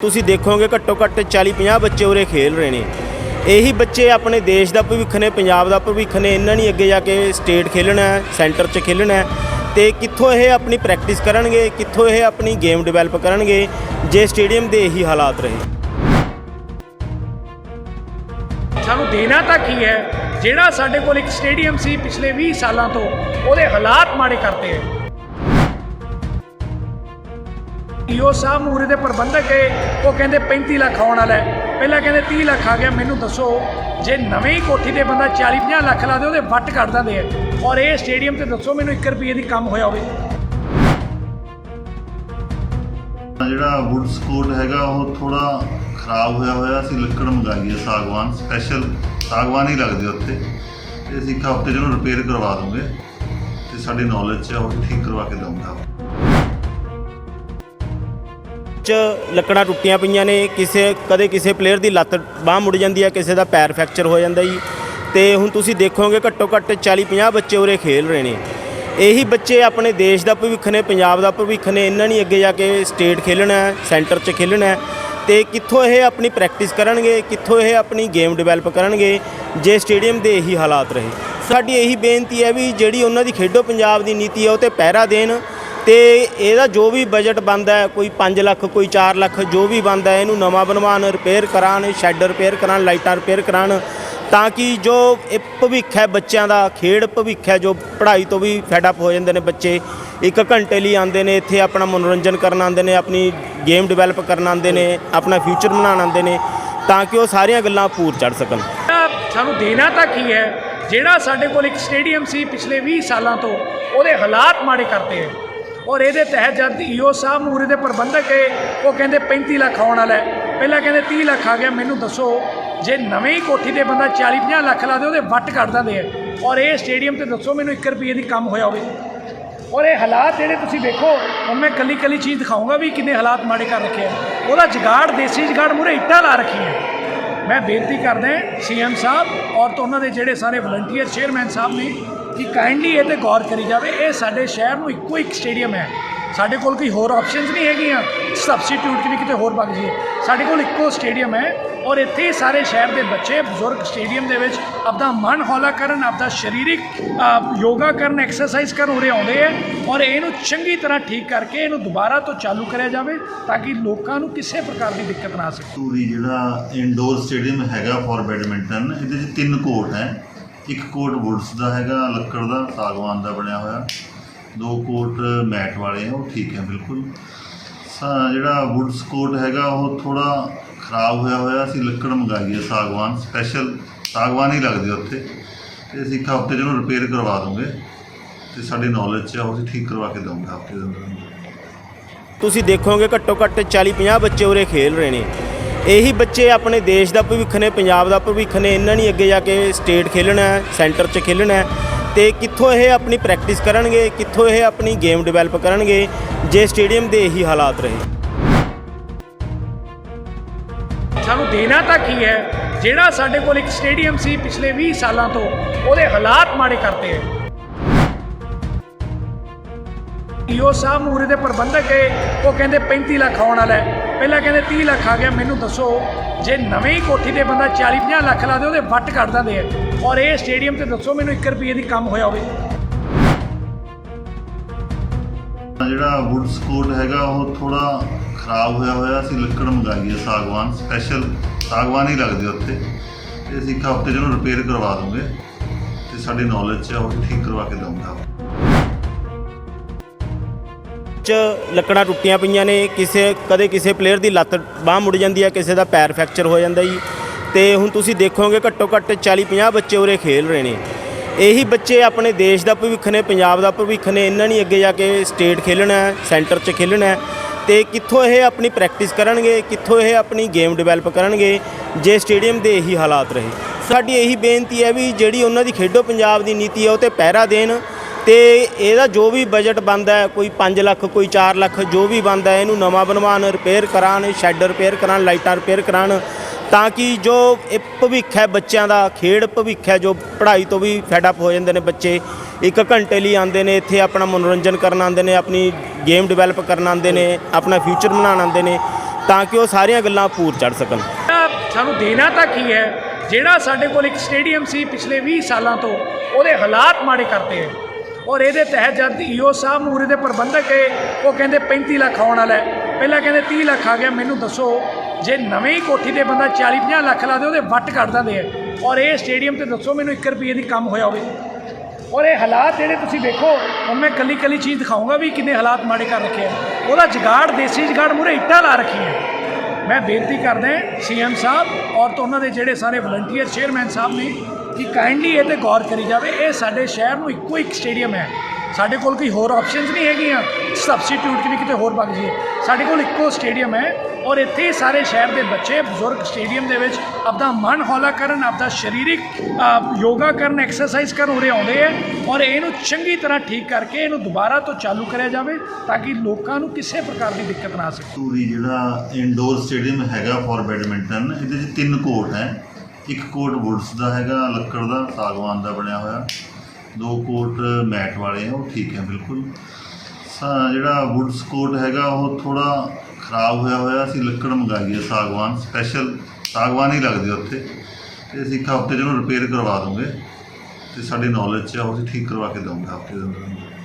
ਤੁਸੀਂ ਦੇਖੋਗੇ ਘੱਟੋ ਘੱਟ 40-50 ਬੱਚੇ ਉਰੇ ਖੇਲ ਰਹੇ ਨੇ। ਇਹੀ ਬੱਚੇ ਆਪਣੇ ਦੇਸ਼ ਦਾ ਭਵਿੱਖ ਨੇ, ਪੰਜਾਬ ਦਾ ਭਵਿੱਖ ਨੇ, ਇਹਨਾਂ ਨੇ ਅੱਗੇ ਜਾ ਕੇ ਸਟੇਟ ਖੇਲਣਾ ਹੈ, ਸੈਂਟਰ 'ਚ ਖੇਲਣਾ ਹੈ ਤੇ ਕਿੱਥੋਂ ਇਹ ਆਪਣੀ ਪ੍ਰੈਕਟਿਸ ਕਰਨਗੇ, ਕਿੱਥੋਂ ਇਹ ਆਪਣੀ ਗੇਮ ਡਿਵੈਲਪ ਕਰਨਗੇ, ਜੇ ਸਟੇਡੀਅਮ ਦੇ ਇਹੀ ਹਾਲਾਤ ਰਹੇ। ਸਾਨੂੰ ਦੇਣਾ ਤਾਂ ਕੀ ਹੈ? ਜਿਹੜਾ ਸਾਡੇ ਕੋਲ ਇੱਕ ਸਟੇਡੀਅਮ ਸੀ ਪਿਛਲੇ 20 ਸਾਲਾਂ ਤੋਂ, ਉਹਦੇ ਹਾਲਾਤ ਮਾੜੇ ਕਰਤੇ ਹੈ। ਈਓ ਸਾਹਿਬ ਮੂਰੇ ਦੇ ਪ੍ਰਬੰਧਕ ਹੈ ਉਹ ਕਹਿੰਦੇ 35 ਲੱਖ ਆਉਣ ਵਾਲਾ ਪਹਿਲਾਂ ਕਹਿੰਦੇ 30 ਲੱਖ ਆ ਗਿਆ, ਮੈਨੂੰ ਦੱਸੋ, ਜੇ ਨਵੇਂ ਹੀ ਕੋਠੀ ਤੇ ਬੰਦਾ 40 50 ਲੱਖ ਲਾ ਦੇ ਉਹਦੇ ਵੱਟ ਕੱਢ ਦਿੰਦੇ ਆ। ਔਰ ਇਹ ਸਟੇਡੀਅਮ ਤੇ ਦੱਸੋ ਮੈਨੂੰ 1 ਰੁਪਏ ਦੀ ਕੰਮ ਹੋਇਆ ਹੋਵੇ। ਜਿਹੜਾ ਵੁੱਡਸ ਕੋਟ ਹੈਗਾ, ਉਹ ਥੋੜਾ ਖਰਾਬ ਹੋਇਆ ਹੋਇਆ, ਅਸੀਂ ਲੱਕੜ ਮੰਗਾਈ ਹੈ ਸਾਗਵਾਨ ਸਪੈਸ਼ਲ ਸਾਗਵਾਨ ਹੀ ਲੱਗਦੀ ਉੱਥੇ। ਤੇ ਅਸੀਂ ਇੱਕ ਹਫ਼ਤੇ 'ਚ ਉਹਨੂੰ ਰਿਪੇਅਰ ਕਰਵਾ ਦੂੰਗੇ ਤੇ ਸਾਡੀ ਨੌਲੇਜ 'ਚ ਉਹ ਠੀਕ ਕਰਵਾ ਕੇ ਦਊਂਗਾ। ਚ ਲੱਕੜਾਂ ਟੁੱਟੀਆਂ ਪਈਆਂ ਨੇ, ਕਿਸੇ, ਕਦੇ ਕਿਸੇ ਪਲੇਅਰ ਦੀ ਲੱਤ ਬਾਹ ਮੁੜ ਜਾਂਦੀ ਹੈ, ਕਿਸੇ ਦਾ ਪੈਰ ਫ੍ਰੈਕਚਰ ਹੋ ਜਾਂਦਾ ਜੀ। ਤੇ ਹੁਣ ਤੁਸੀਂ ਦੇਖੋਗੇ ਘੱਟੋ ਘੱਟ 40-50 ਬੱਚੇ ਉਰੇ ਖੇਲ ਰਹੇ ਨੇ। ਇਹੀ ਬੱਚੇ ਆਪਣੇ ਦੇਸ਼ ਦਾ ਭਵਿੱਖ ਨੇ, ਪੰਜਾਬ ਦਾ ਭਵਿੱਖ ਨੇ, ਇਹਨਾਂ ਨੇ ਅੱਗੇ ਜਾ ਕੇ ਸਟੇਟ ਖੇਲਣਾ ਹੈ ਸੈਂਟਰ 'ਚ ਖੇਲਣਾ ਹੈ। ਤੇ ਕਿੱਥੋਂ ਇਹ ਆਪਣੀ ਪ੍ਰੈਕਟਿਸ ਕਰਨਗੇ, ਕਿੱਥੋਂ ਇਹ ਆਪਣੀ ਗੇਮ ਡਿਵੈਲਪ ਕਰਨਗੇ, ਜੇ ਸਟੇਡੀਅਮ ਦੇ ਇਹੀ ਹਾਲਾਤ ਰਹੇ। ਸਾਡੀ ਇਹੀ ਬੇਨਤੀ ਹੈ ਵੀ ਜਿਹੜੀ ਉਹਨਾਂ ਦੀ ਖੇਡੋ ਪੰਜਾਬ ਦੀ ਨੀਤੀ ਹੈ, ਉਹ ਤੇ ਪਹਿਰਾ ਦੇਣ ਤੇ ਇਹਦਾ ਜੋ ਵੀ ਬਜਟ ਬਣਦਾ ਕੋਈ 5 ਲੱਖ, ਕੋਈ 4 ਲੱਖ, ਜੋ ਵੀ ਬਣਦਾ ਇਹਨੂੰ ਨਵਾਂ ਬਣਵਾਉਣ ਰਿਪੇਅਰ ਕਰਾਉਣ ਸ਼ੈੱਡ ਰਿਪੇਅਰ ਕਰਾਉਣ, ਲਾਈਟਾਂ ਰਿਪੇਅਰ ਕਰਾਉਣ, ਤਾਂ ਕਿ ਜੋ ਇਹ ਭਵਿੱਖ ਹੈ ਬੱਚਿਆਂ ਦਾ, ਖੇਡ ਭਵਿੱਖ ਹੈ, ਜੋ ਪੜ੍ਹਾਈ ਤੋਂ ਵੀ ਫੈਡ ਅਪ ਹੋ ਜਾਂਦੇ ਨੇ ਬੱਚੇ, ਇੱਕ ਘੰਟੇ ਲਈ ਆਉਂਦੇ ਨੇ, ਇੱਥੇ ਆਪਣਾ ਮਨੋਰੰਜਨ ਕਰਨ ਆਉਂਦੇ ਨੇ, ਆਪਣੀ ਗੇਮ ਡਿਵੈਲਪ ਕਰਨ ਆਉਂਦੇ ਨੇ, ਆਪਣਾ ਫਿਊਚਰ ਬਣਾਉਣ ਆਉਂਦੇ ਨੇ, ਤਾਂ ਕਿ ਉਹ ਸਾਰੀਆਂ ਗੱਲਾਂ ਪੂਰ ਚੜ ਸਕਣ। ਸਾਨੂੰ ਦੇਣਾ ਤਾਂ ਕੀ ਹੈ? ਜਿਹੜਾ ਸਾਡੇ ਕੋਲ ਇੱਕ ਸਟੇਡੀਅਮ ਸੀ ਪਿਛਲੇ 20 ਸਾਲਾਂ ਤੋਂ, ਉਹਦੇ ਹਾਲਾਤ ਮਾੜੇ ਕਰਤੇ ਹੈ। ਔਰ ਇਹਦੇ ਤਹਿਤ ਜਦ ਈਓ ਸਾਹਿਬ ਮੂਰੇ ਦੇ ਪ੍ਰਬੰਧਕ ਹੈ ਉਹ ਕਹਿੰਦੇ 35 ਲੱਖ ਆਉਣ ਵਾਲਾ ਪਹਿਲਾਂ ਕਹਿੰਦੇ 30 ਲੱਖ ਆ ਗਿਆ, ਮੈਨੂੰ ਦੱਸੋ, ਜੇ ਨਵੇਂ ਹੀ ਕੋਠੀ ਤੇ ਬੰਦਾ 40 50 ਲੱਖ ਲਾ ਦੇ, ਉਹਦੇ ਵੱਟ ਕੱਢ ਦਿੰਦੇ ਆ। ਔਰ ਇਹ ਸਟੇਡੀਅਮ ਤੇ ਦੱਸੋ ਮੈਨੂੰ 1 ਰੁਪਏ ਦੀ ਕੰਮ ਹੋਇਆ ਹੋਵੇ। ਔਰ ਇਹ ਹਾਲਾਤ ਜਿਹੜੇ ਤੁਸੀਂ ਦੇਖੋ ਹੁਣ ਮੈਂ ਕੱਲੀ ਕੱਲੀ ਚੀਜ਼ ਦਿਖਾਊਂਗਾ ਵੀ ਕਿੰਨੇ ਹਾਲਾਤ ਮਾੜੇ ਕਰ ਰੱਖੇ ਆ। ਉਹਦਾ ਜਗਾੜ, ਦੇਸੀ ਜਗਾੜ ਮੂਰੇ ਇੱਟਾਂ ਲਾ ਰੱਖੀਆਂ ਮੈਂ ਬੇਨਤੀ ਕਰਦਾ ਸੀਐਮ ਸਾਹਿਬ ਔਰ ਤੋਂ ਉਹਨਾਂ ਦੇ ਜਿਹੜੇ ਸਾਰੇ ਵਲੰਟੀਅਰ ਚੇਅਰਮੈਨ ਸਾਹਿਬ ਨੇ ਕਿ ਕਾਈਂਡਲੀ ਇਹ ਤੇ ਗੌਰ ਕਰੀ ਜਾਵੇ, ਇਹ ਸਾਡੇ ਸ਼ਹਿਰ ਨੂੰ ਇੱਕੋ ਇੱਕ ਸਟੇਡੀਅਮ ਹੈ। ਸਾਡੇ ਕੋਲ ਕੋਈ ਹੋਰ ਆਪਸ਼ਨਸ ਨਹੀਂ ਹੈਗੀਆਂ। ਸਬਸਟੀਟਿਊਟ ਵੀ ਕਿਤੇ ਹੋਰ ਵਗ ਜਾਈਏ। ਸਾਡੇ ਕੋਲ ਇੱਕੋ ਸਟੇਡੀਅਮ ਹੈ ਔਰ ਇੱਥੇ ਸਾਰੇ ਸ਼ਹਿਰ ਦੇ ਬੱਚੇ ਬਜ਼ੁਰਗ ਸਟੇਡੀਅਮ ਦੇ ਵਿੱਚ ਆਪਦਾ ਮਨ ਹੌਲਾ ਕਰਨ, ਆਪਦਾ ਸਰੀਰਿਕ ਯੋਗਾ ਕਰਨ ਐਕਸਰਸਾਈਜ਼ ਕਰਨ ਉਰੇ ਆਉਂਦੇ ਆ ਔਰ ਇਹਨੂੰ ਚੰਗੀ ਤਰ੍ਹਾਂ ਠੀਕ ਕਰਕੇ ਇਹਨੂੰ ਦੁਬਾਰਾ ਤੋਂ ਚਾਲੂ ਕਰਿਆ ਜਾਵੇ ਤਾਂ ਕਿ ਲੋਕਾਂ ਨੂੰ ਕਿਸੇ ਪ੍ਰਕਾਰ ਦੀ ਦਿੱਕਤ ਨਾ ਆ ਸਕੇ ਪੂਰੀ ਜਿਹੜਾ ਇਨਡੋਰ ਸਟੇਡੀਅਮ ਹੈਗਾ ਫॉर ਬੈਡਮਿੰਟਨ ਇਹਦੇ 'ਚ ਤਿੰਨ ਕੋਰਟ ਹੈ। ਇੱਕ ਕੋਟ ਵੁੱਡਸ ਦਾ ਹੈਗਾ, ਲੱਕੜ ਦਾ, ਸਾਗਵਾਨ ਦਾ ਬਣਿਆ ਹੋਇਆ। ਦੋ ਕੋਟ ਮੈਟ ਵਾਲੇ ਆ, ਉਹ ਠੀਕ ਹੈ, ਬਿਲਕੁਲ। ਸਾ, ਜਿਹੜਾ ਵੁੱਡਸ ਕੋਟ ਹੈਗਾ, ਉਹ ਥੋੜਾ ਖਰਾਬ ਹੋਇਆ ਹੋਇਆ, ਅਸੀਂ ਲੱਕੜ ਮੰਗਾਈ ਹੈ ਸਾਗਵਾਨ, ਸਪੈਸ਼ਲ ਸਾਗਵਾਨ ਹੀ ਲੱਗਦੇ ਉੱਥੇ। ਤੇ ਅਸੀਂ ਇੱਕ ਹਫ਼ਤੇ 'ਚ ਉਹਨੂੰ ਰਿਪੇਅਰ ਕਰਵਾ ਦੂੰਗੇ ਤੇ ਸਾਡੀ ਨੌਲੇਜ 'ਚ ਹੈ ਉਹ ਅਸੀਂ ਠੀਕ ਕਰਵਾ ਕੇ ਦਊਂਗੇ ਹਫ਼ਤੇ ਦੇ ਅੰਦਰ। ਅੰਦਰ ਤੁਸੀਂ ਦੇਖੋਗੇ ਘੱਟੋ ਘੱਟ 40-50 ਬੱਚੇ ਉਰੇ ਖੇਲ ਰਹੇ ਨੇ। ਇਹੀ ਬੱਚੇ ਆਪਣੇ ਦੇਸ਼ ਦਾ ਭਵਿੱਖ ਨੇ, ਪੰਜਾਬ ਦਾ ਭਵਿੱਖ ਨੇ, ਇਹਨਾਂ ਨੇ ਅੱਗੇ ਜਾ ਕੇ ਸਟੇਟ ਖੇਲਣਾ ਹੈ, ਸੈਂਟਰ 'ਚ ਖੇਲਣਾ ਹੈ ਤੇ ਕਿੱਥੋਂ ਇਹ ਆਪਣੀ ਪ੍ਰੈਕਟਿਸ ਕਰਨਗੇ, ਕਿੱਥੋਂ ਇਹ ਆਪਣੀ ਗੇਮ ਡਿਵੈਲਪ ਕਰਨਗੇ, ਜੇ ਸਟੇਡੀਅਮ ਦੇ ਇਹੀ ਹਾਲਾਤ ਰਹੇ। ਸਾਨੂੰ ਦੇਣਾ ਤਾਂ ਕੀ ਹੈ? ਜਿਹੜਾ ਸਾਡੇ ਕੋਲ ਇੱਕ ਸਟੇਡੀਅਮ ਸੀ ਪਿਛਲੇ 20 ਸਾਲਾਂ ਤੋਂ, ਉਹਦੇ ਹਾਲਾਤ ਮਾੜੇ ਕਰਤੇ ਹੈ। ਈਓ ਸਾਹਿਬ ਮੂਰੇ ਦੇ ਪ੍ਰਬੰਧਕ ਹੈ, ਉਹ ਕਹਿੰਦੇ 35 ਲੱਖ ਆਉਣ ਵਾਲਾ ਹੈ। ਪਹਿਲਾਂ ਕਹਿੰਦੇ 30 ਲੱਖ ਆ ਗਿਆ, ਮੈਨੂੰ ਦੱਸੋ, ਜੇ ਨਵੇਂ ਹੀ ਕੋਠੀ ਤੇ ਬੰਦਾ 40 50 ਲੱਖ ਲਾ ਦੇ ਉਹਦੇ ਵੱਟ ਕੱਢ ਦਿੰਦੇ ਆ। ਔਰ ਇਹ ਸਟੇਡੀਅਮ ਤੇ ਦੱਸੋ ਮੈਨੂੰ 1 ਰੁਪਏ ਦੀ ਕੰਮ ਹੋਇਆ ਹੋਵੇ। ਜਿਹੜਾ ਵੁੱਡਸ ਕੋਟ ਹੈਗਾ, ਉਹ ਥੋੜਾ ਖਰਾਬ ਹੋਇਆ ਹੋਇਆ, ਅਸੀਂ ਲੱਕੜ ਮੰਗਾਈ ਹੈ ਸਾਗਵਾਨ ਸਪੈਸ਼ਲ ਸਾਗਵਾਨ ਹੀ ਲੱਗਦੀ ਉੱਥੇ। ਤੇ ਅਸੀਂ ਇੱਕ ਹਫ਼ਤੇ 'ਚ ਉਹਨੂੰ ਰਿਪੇਅਰ ਕਰਵਾ ਦੂੰਗੇ। ਤੇ ਸਾਡੀ ਨੌਲੇਜ 'ਚ ਉਹ ਠੀਕ ਕਰਵਾ ਕੇ ਦਊਂਗਾ। ਚ ਲੱਕੜਾਂ ਟੁੱਟੀਆਂ ਪਈਆਂ ਨੇ, ਕਿਸੇ, ਕਦੇ ਕਿਸੇ ਪਲੇਅਰ ਦੀ ਲੱਤ ਬਾਹ ਮੁੜ ਜਾਂਦੀ ਹੈ, ਕਿਸੇ ਦਾ ਪੈਰ ਫ੍ਰੈਕਚਰ ਹੋ ਜਾਂਦਾ ਜੀ। ਤੇ ਹੁਣ ਤੁਸੀਂ ਦੇਖੋਗੇ ਘੱਟੋ ਘੱਟ 40-50 ਬੱਚੇ ਉਰੇ ਖੇਲ ਰਹੇ ਨੇ। ਇਹੀ ਬੱਚੇ ਆਪਣੇ ਦੇਸ਼ ਦਾ ਭਵਿੱਖ ਨੇ, ਪੰਜਾਬ ਦਾ ਭਵਿੱਖ ਨੇ, ਇਹਨਾਂ ਨੇ ਅੱਗੇ ਜਾ ਕੇ ਸਟੇਟ ਖੇਲਣਾ ਹੈ ਸੈਂਟਰ 'ਚ ਖੇਲਣਾ ਹੈ। ਤੇ ਕਿੱਥੋਂ ਇਹ ਆਪਣੀ ਪ੍ਰੈਕਟਿਸ ਕਰਨਗੇ, ਕਿੱਥੋਂ ਇਹ ਆਪਣੀ ਗੇਮ ਡਿਵੈਲਪ ਕਰਨਗੇ, ਜੇ ਸਟੇਡੀਅਮ ਦੇ ਇਹੀ ਹਾਲਾਤ ਰਹੇ। ਸਾਡੀ ਇਹੀ ਬੇਨਤੀ ਹੈ ਵੀ ਜਿਹੜੀ ਉਹਨਾਂ ਦੀ ਖੇਡੋ ਪੰਜਾਬ ਦੀ ਨੀਤੀ ਹੈ, ਉਹ ਤੇ ਪਹਿਰਾ ਦੇਣ ਤੇ ਇਹਦਾ ਜੋ ਵੀ ਬਜਟ ਬਣਦਾ ਕੋਈ 5 ਲੱਖ, ਕੋਈ 4 ਲੱਖ, ਜੋ ਵੀ ਬਣਦਾ ਇਹਨੂੰ ਨਵਾਂ ਬਣਵਾਉਣ ਰਿਪੇਅਰ ਕਰਾਉਣ ਸ਼ੈੱਡ ਰਿਪੇਅਰ ਕਰਾਉਣ, ਲਾਈਟਾਂ ਰਿਪੇਅਰ ਕਰਾਉਣ, ਤਾਂ ਕਿ ਜੋ ਇਹ ਭਵਿੱਖ ਹੈ ਬੱਚਿਆਂ ਦਾ, ਖੇਡ ਭਵਿੱਖ ਹੈ, ਜੋ ਪੜ੍ਹਾਈ ਤੋਂ ਵੀ ਫੈਡ ਅਪ ਹੋ ਜਾਂਦੇ ਨੇ ਬੱਚੇ, ਇੱਕ ਘੰਟੇ ਲਈ ਆਉਂਦੇ ਨੇ, ਇੱਥੇ ਆਪਣਾ ਮਨੋਰੰਜਨ ਕਰਨ ਆਉਂਦੇ ਨੇ, ਆਪਣੀ ਗੇਮ ਡਿਵੈਲਪ ਕਰਨ ਆਉਂਦੇ ਨੇ, ਆਪਣਾ ਫਿਊਚਰ ਬਣਾਉਣ ਆਉਂਦੇ ਨੇ, ਤਾਂ ਕਿ ਉਹ ਸਾਰੀਆਂ ਗੱਲਾਂ ਪੂਰ ਚੜ ਸਕਣ। ਸਾਨੂੰ ਦੇਣਾ ਤਾਂ ਕੀ ਹੈ? ਜਿਹੜਾ ਸਾਡੇ ਕੋਲ ਇੱਕ ਸਟੇਡੀਅਮ ਸੀ ਪਿਛਲੇ 20 ਸਾਲਾਂ ਤੋਂ, ਉਹਦੇ ਹਾਲਾਤ ਮਾੜੇ ਕਰਤੇ ਹੈ। ਔਰ ਇਹਦੇ ਤਹਿਤ ਜਦ ਈਓ ਸਾਹਿਬ ਨੂੰ ਦੇ ਪ੍ਰਬੰਧਕ ਹੈ ਉਹ ਕਹਿੰਦੇ 35 ਲੱਖ ਆਉਣ ਵਾਲਾ ਪਹਿਲਾਂ ਕਹਿੰਦੇ 30 ਲੱਖ ਆ ਗਿਆ, ਮੈਨੂੰ ਦੱਸੋ, ਜੇ ਨਵੇਂ ਹੀ ਕੋਠੀ ਤੇ ਬੰਦਾ 40 50 ਲੱਖ ਲਾ ਦੇ, ਉਹਦੇ ਵੱਟ ਕੱਢ ਦਿੰਦੇ ਆ। ਔਰ ਇਹ ਸਟੇਡੀਅਮ ਤੇ ਦੱਸੋ ਮੈਨੂੰ 1 ਰੁਪਏ ਦੀ ਕੰਮ ਹੋਇਆ ਹੋਵੇ। ਔਰ ਇਹ ਹਾਲਾਤ ਜਿਹੜੇ ਤੁਸੀਂ ਦੇਖੋ ਹੁਣ ਮੈਂ ਕੱਲੀ ਕੱਲੀ ਚੀਜ਼ ਦਿਖਾਊਂਗਾ ਵੀ ਕਿੰਨੇ ਹਾਲਾਤ ਮਾੜੇ ਕਰ ਰੱਖੇ ਆ। ਉਹਦਾ ਜਗਾੜ, ਦੇਸੀ ਜਗਾੜ ਮੂਰੇ ਇੱਟਾਂ ਲਾ ਰੱਖੀਆਂ ਮੈਂ ਬੇਨਤੀ ਕਰਦਾ ਸੀਐਮ ਸਾਹਿਬ ਔਰ ਤੋਂ ਉਹਨਾਂ ਦੇ ਜਿਹੜੇ ਸਾਰੇ ਵਲੰਟੀਅਰ ਚੇਅਰਮੈਨ ਸਾਹਿਬ ਨੇ ਕਿ ਕਾਈਂਡਲੀ ਇਹ ਤੇ ਗੌਰ ਕਰੀ ਜਾਵੇ, ਇਹ ਸਾਡੇ ਸ਼ਹਿਰ ਨੂੰ ਇੱਕੋ ਇੱਕ ਸਟੇਡੀਅਮ ਹੈ। ਸਾਡੇ ਕੋਲ ਕੋਈ ਹੋਰ ਆਪਸ਼ਨਸ ਨਹੀਂ ਹੈਗੀਆਂ। ਸਬਸਟੀਟਿਊਟ ਕਿ ਵੀ ਕਿਤੇ ਹੋਰ ਵਗ ਜਾਈਏ। ਸਾਡੇ ਕੋਲ ਇੱਕੋ ਸਟੇਡੀਅਮ ਹੈ ਔਰ ਇੱਥੇ ਸਾਰੇ ਸ਼ਹਿਰ ਦੇ ਬੱਚੇ ਬਜ਼ੁਰਗ ਸਟੇਡੀਅਮ ਦੇ ਵਿੱਚ ਆਪਦਾ ਮਨ ਹੌਲਾ ਕਰਨ, ਆਪਦਾ ਸਰੀਰਿਕ ਯੋਗਾ ਕਰਨ ਐਕਸਰਸਾਈਜ਼ ਕਰਨ ਉਰੇ ਆਉਂਦੇ ਆ ਔਰ ਇਹਨੂੰ ਚੰਗੀ ਤਰ੍ਹਾਂ ਠੀਕ ਕਰਕੇ ਇਹਨੂੰ ਦੁਬਾਰਾ ਤੋਂ ਚਾਲੂ ਕਰਿਆ ਜਾਵੇ ਤਾਂ ਕਿ ਲੋਕਾਂ ਨੂੰ ਕਿਸੇ ਪ੍ਰਕਾਰ ਦੀ ਦਿੱਕਤ ਨਾ ਆ ਸਕੇ ਪੂਰੀ ਜਿਹੜਾ ਇਨਡੋਰ ਸਟੇਡੀਅਮ ਹੈਗਾ ਫॉर ਬੈਡਮਿੰਟਨ ਇਹਦੇ 'ਚ ਤਿੰਨ ਕੋਰਟ ਹੈ। ਇੱਕ ਕੋਟ ਵੁੱਡਸ ਦਾ ਹੈਗਾ, ਲੱਕੜ ਦਾ, ਸਾਗਵਾਨ ਦਾ ਬਣਿਆ ਹੋਇਆ। ਦੋ ਕੋਟ ਮੈਟ ਵਾਲੇ ਆ, ਉਹ ਠੀਕ ਹੈ, ਬਿਲਕੁਲ। ਸਾ, ਜਿਹੜਾ ਵੁੱਡਸ ਕੋਟ ਹੈਗਾ, ਉਹ ਥੋੜਾ ਖਰਾਬ ਹੋਇਆ ਹੋਇਆ, ਅਸੀਂ ਲੱਕੜ ਮੰਗਾਈ ਹੈ ਸਾਗਵਾਨ, ਸਪੈਸ਼ਲ ਸਾਗਵਾਨ ਹੀ ਲੱਗਦੇ ਉੱਥੇ। ਤੇ ਅਸੀਂ ਇੱਕ ਹਫ਼ਤੇ 'ਚ ਉਹਨੂੰ ਰਿਪੇਅਰ ਕਰਵਾ ਦਵਾਂਗੇ। ਤੇ ਸਾਡੀ ਨੌਲੇਜ 'ਚ ਆ, ਉਹ ਅਸੀਂ ਠੀਕ ਕਰਵਾ ਕੇ ਦਵਾਂਗੇ ਹਫ਼ਤੇ ਦੇ ਅੰਦਰ ਅੰਦਰ।